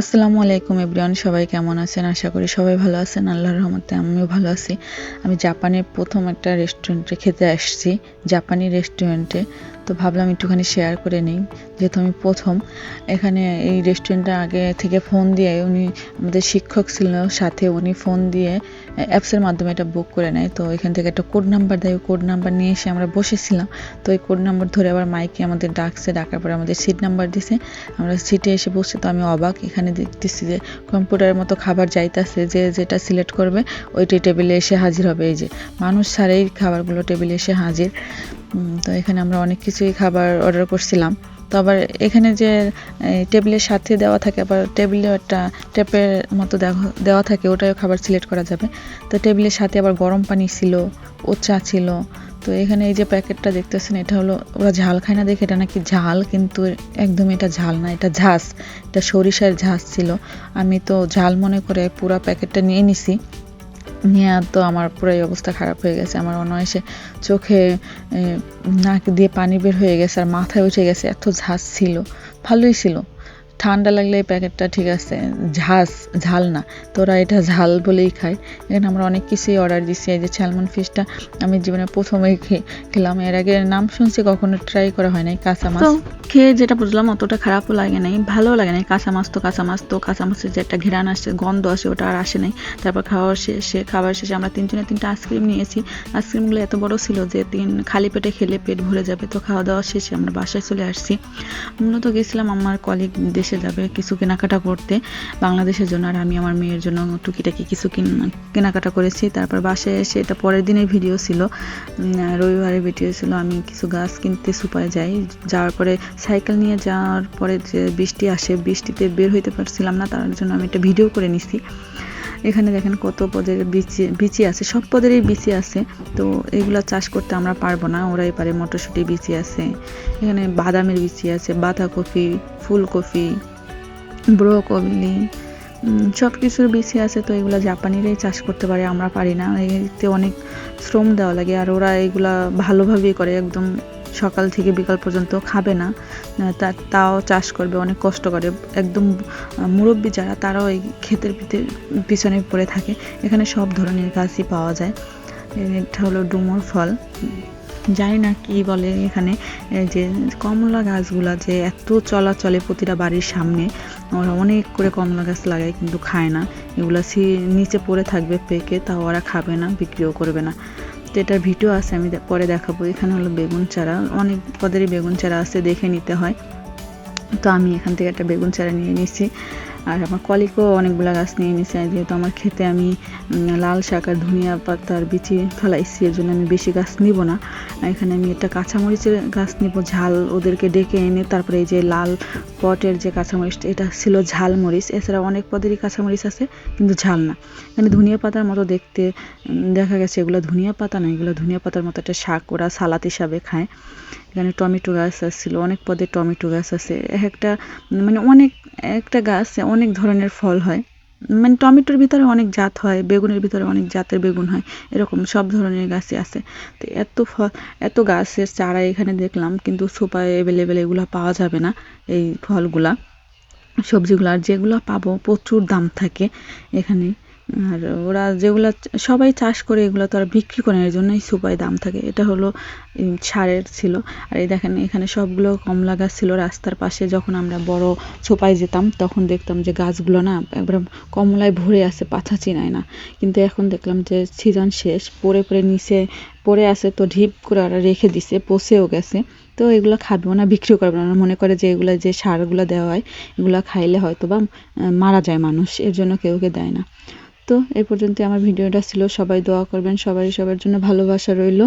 আসসালামু আলাইকুম এভরিওয়ান, সবাই কেমন আছেন? আশা করি সবাই ভালো আছেন। আল্লাহ রহমতে আমিও ভালো আছি। আমি জাপানের প্রথম একটা রেস্টুরেন্টে খেতে আসছি। জাপানি রেস্টুরেন্টে তো ভাবলাম একটুখানি শেয়ার করে নিই। যেহেতু আমি প্রথম, এখানে এই রেস্টুরেন্টটা আগে থেকে ফোন দিয়ে উনি আমাদের শিক্ষক ছিল, সাথে উনি ফোন দিয়ে অ্যাপসের মাধ্যমে এটা বুক করে নেয়। তো এখান থেকে একটা কোড নাম্বার দেয় কোড নাম্বার নিয়ে এসে আমরা বসেছিলাম। তো এই কোড নাম্বার ধরে আবার মাইকে আমাদের ডাকছে, ডাকার পরে আমাদের সিট নাম্বার দিছে। আমরা সিটে এসে বসে তো আমি অবাক। এখানে দেখতেছি যে কম্পিউটারের মতো খাবার যাইতাছে, যে যেটা সিলেক্ট করবে ওইটাই টেবিলে এসে হাজির হবে। এই যে মানুষ ছাড়াই খাবারগুলো টেবিলে এসে হাজির। তো এখানে আমরা অনেক কিছুই খাবার অর্ডার করছিলাম। তো আবার এখানে যে টেবিলের সাথে দেওয়া থাকে, আবার টেবিলে একটা টেপের মতো দেওয়া থাকে ওটাও খাবার সিলেক্ট করা যাবে। তো টেবিলের সাথে আবার গরম পানি ছিল ও চা ছিল। তো এখানে এই যে প্যাকেটটা দেখতেছেন, এটা হলো, ওরা ঝাল খায় না দেখে, এটা নাকি ঝাল, কিন্তু একদম এটা ঝাল না, এটা ঝাঁস এটা সরিষার ঝাঁস ছিল। আমি তো ঝাল মনে করে পুরো প্যাকেটটা নিয়ে নিছি। নিয়ে তো আমার পুরাই অবস্থা খারাপ হয়ে গেছে। আমার অনায়াসে চোখে নাক দিয়ে পানি বের হয়ে গেছে আর মাথায় উঠে গেছে, এত ঝাঁজ ছিল, ভালোই ছিল। ঠান্ডা লাগলে এই প্যাকেটটা ঠিক আছে। ঝাঁস ঝাল না। তোরা এটা ঝাল বলেই খায়। এখানে আমরা অনেক কিছুই অর্ডার দিচ্ছি এই যে স্যালমন ফিশটা আমি জীবনে প্রথমেই খেলাম। এর আগে নাম শুনছি, কখনো ট্রাই করা হয় নাই। কাঁচা মাছ। খেয়ে যেটা বুঝলাম, অতটা খারাপও লাগে নাই ভালো লাগে নাই। কাঁচা মাছ তো কাঁচা মাছ, তো কাঁচা মাছের যে একটা ঘেরান আসছে, গন্ধ আসে, ওটা আর আসে নাই। তারপর খাওয়ার শেষে, খাবার শেষে আমরা তিনজনে তিনটা আইসক্রিম নিয়েছি। আইসক্রিমগুলো এত বড় ছিল যে তিন খালি পেটে খেলে পেট ভরে যাবে। তো খাওয়া দাওয়া শেষে আমরা বাসায় চলে আসছি। মূলত গেছিলাম আমার কলিগ দেশে যাবে কিছু কেনাকাটা করতে, বাংলাদেশের জন্য। আর আমি আমার মেয়ের জন্য টুকিটাকি কিছু কেনাকাটা করেছি। তারপর বাসায় এসে এটা পরের দিনের ভিডিও ছিল। রবিবারের ভিডিও ছিল। আমি কিছু গাছ কিনতে সুপায় যাই। যাওয়ার পরে সাইকেল নিয়ে যাওয়ার পরে যে বৃষ্টি আসে, বৃষ্টিতে বের হইতে পারছিলাম না। তার জন্য আমি একটা ভিডিও করে নিছি। এখানে দেখেন কত পদের বিচি বিচি আছে, সব পদেরই বিচি আছে। তো এগুলো চাষ করতে আমরা পারব না ওরাই পারে মটরশুঁটি বিচি আছে। এখানে বাদামের বিচি আছে, বাঁধাকপি, ফুলকপি, ব্রোকলি সব কিছুর বিচি আছে। তো এগুলো জাপানিরাই চাষ করতে পারে, আমরা পারি না। এতে অনেক শ্রম দেওয়া লাগে, আর ওরা এগুলা ভালোভাবেই করে, একদম সকাল থেকে বিকাল পর্যন্ত খাবে না তাও চাষ করবে, অনেক কষ্ট করে। একদম মুরব্বী যারা, তারাও এই ক্ষেতের পিছনে পড়ে থাকে। এখানে সব ধরনের গাছই পাওয়া যায়। এটা হলো ডুমুর ফল। জানি না কি বলে এখানে যে কমলা গাছগুলা যে এত চলাচলে প্রতিটা বাড়ির সামনে, ওরা অনেক করে কমলা গাছ লাগায় কিন্তু খায় না। এগুলো নিচে পড়ে থাকবে, পেকে তাও ওরা খাবে না, বিক্রিও করবে না। তো এটার ভিডিও আছে, আমি পরে দেখাবো। এখানে হলো বেগুন চারা। অনেক পদেরই বেগুন চারা আছে, দেখে নিতে হয়। তো আমি এখান থেকে একটা বেগুন চারা নিয়ে নিচ্ছি আর আমার কলিকও অনেকগুলো গাছ নিয়ে নিছে যেহেতু আমার খেতে আমি লাল শাক আর ধনিয়া পাতার বিচি ফেলাইছি, এর জন্য আমি বেশি গাছ নিব না। এখানে আমি একটা কাঁচামরিচের গাছ নিব, ঝাল ওদেরকে ডেকে এনে, তারপরে এই যে লাল পটের যে কাঁচামরিচ, এটা ছিল ঝাল মরিচ এছাড়া অনেক পদেরই কাঁচামরিচ আছে, কিন্তু ঝাল না। এখানে ধনিয়া পাতার মতো দেখতে দেখা গেছে এগুলো ধনিয়া পাতা না, এগুলো ধনিয়া পাতার মতো একটা শাক ওরা সালাদ হিসাবে খায়। এখানে টমেটো গাছ আসছিল অনেক পদে টমেটো গাছ আছে। এক একটা মানে অনেক, একটা গাছ অনেক ধরনের ফল হয়। মানে টমেটোর ভিতরে অনেক জাত হয়, বেগুনের ভিতরে অনেক জাতের বেগুন হয়, এরকম সব ধরনের গাছই আছে। তো এত ফল, এত গাছের চারা এখানে দেখলাম, কিন্তু সুপায় অ্যাভেলেবেল এগুলো পাওয়া যাবে না, এই ফলগুলা। সবজিগুলো আর যেগুলো পাবো, প্রচুর দাম থাকে এখানে। আর ওরা যেগুলো সবাই চাষ করে এগুলো তো আর বিক্রি করে এর জন্যই সুপাই দাম থাকে। এটা হলো সারের ছিল। আর এই দেখেন, এখানে সবগুলো কমলা গাছ ছিল রাস্তার পাশে। যখন আমরা বড় ছোপায় যেতাম, তখন দেখতাম যে গাছগুলো না একবার কমলায় ভরে আছে, পাতা চিনায় না। কিন্তু এখন দেখলাম যে সিজন শেষ পরে পরে নিচে, পড়ে আছে তো ঢিপ করে ওরা রেখে দিছে, পচেও গেছে। তো এগুলো খাবেও না, বিক্রিও করবে না। মনে করে যে এগুলো যে সারগুলো দেওয়া হয়, এগুলো খাইলে হয়তো বা মারা যায় মানুষ, এর জন্য কেউ কে দেয় না। তো এ পর্যন্ত আমার ভিডিওটা ছিল। সবাই দোয়া করবেন। সবাই সবার জন্য ভালোবাসা রইল।